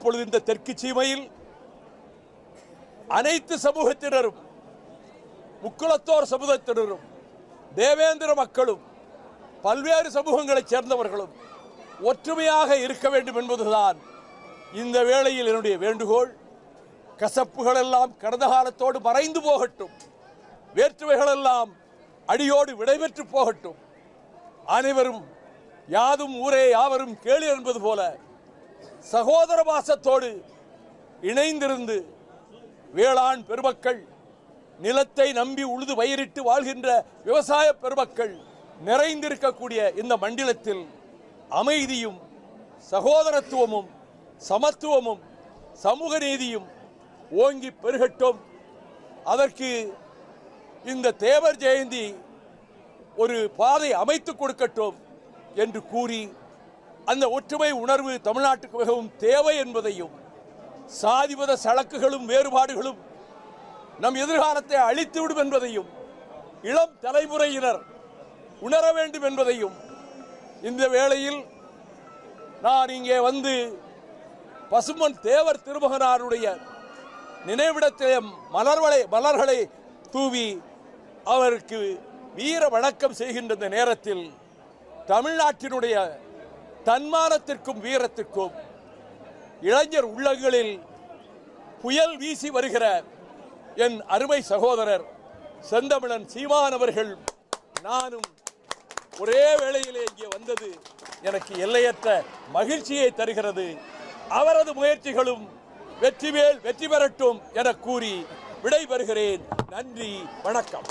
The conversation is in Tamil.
தெற்கு சீமையில் அனைத்து சமூகத்தினரும் முக்குலத்தோர் சமூகத்தினரும் தேவேந்திர மக்களும் பல்வேறு சமூகங்களைச் சேர்ந்தவர்களும் ஒற்றுமையாக இருக்க வேண்டும் என்பதுதான் இந்த வேளையில் என்னுடைய வேண்டுகோள். கசப்புகள் எல்லாம் கடந்த காலத்தோடு மறைந்து போகட்டும். வேற்றுமைகள் எல்லாம் அடியோடு விடைபெற்று போகட்டும். அனைவரும் யாதும் ஊரே யாவரும் கேளு என்பது போல சகோதர பாசத்தோடு இணைந்திருந்து வேளாண் பெருமக்கள் நிலத்தை நம்பி உழுது பயிரிட்டு வாழ்கின்ற விவசாய பெருமக்கள் நிறைந்திருக்கக்கூடிய இந்த மண்டலத்தில் அமைதியும் சகோதரத்துவமும் சமத்துவமும் சமூக நீதியும் ஓங்கி பெருகட்டும். அதற்கு இந்த தேவர் ஜெயந்தி ஒரு பாதை அமைத்து கொடுக்கட்டும் என்று கூறி அந்த ஒற்றுமை உணர்வு தமிழ்நாட்டுக்கு மிகவும் தேவை என்பதையும் சாதிபத சழக்குகளும் வேறுபாடுகளும் நம் எதிர்காலத்தை அழித்துவிடும் என்பதையும் இளம் தலைமுறையினர் உணர வேண்டும் என்பதையும் இந்த வேளையில் நான் இங்கே வந்து பசுமன் தேவர் திருமகனாருடைய நினைவிடத்திலே மலர்வளை மலர்களை தூவி அவருக்கு வீர வணக்கம் செய்கின்ற இந்த நேரத்தில் தமிழ்நாட்டினுடைய தன்மானத்திற்கும் வீரத்திற்கும் இளைஞர் உள்ளங்களில் புயல் வீசி வருகிற என் அருமை சகோதரர் செந்தமிழன் சீமான் அவர்கள் நானும் ஒரே வேளையிலே இங்கே வந்தது எனக்கு எல்லையற்ற மகிழ்ச்சியை தருகிறது. அவரது முயற்சிகளும் வெற்றிவேல் வெற்றி பெறட்டும் என கூறி விடைபெறுகிறேன். நன்றி வணக்கம்.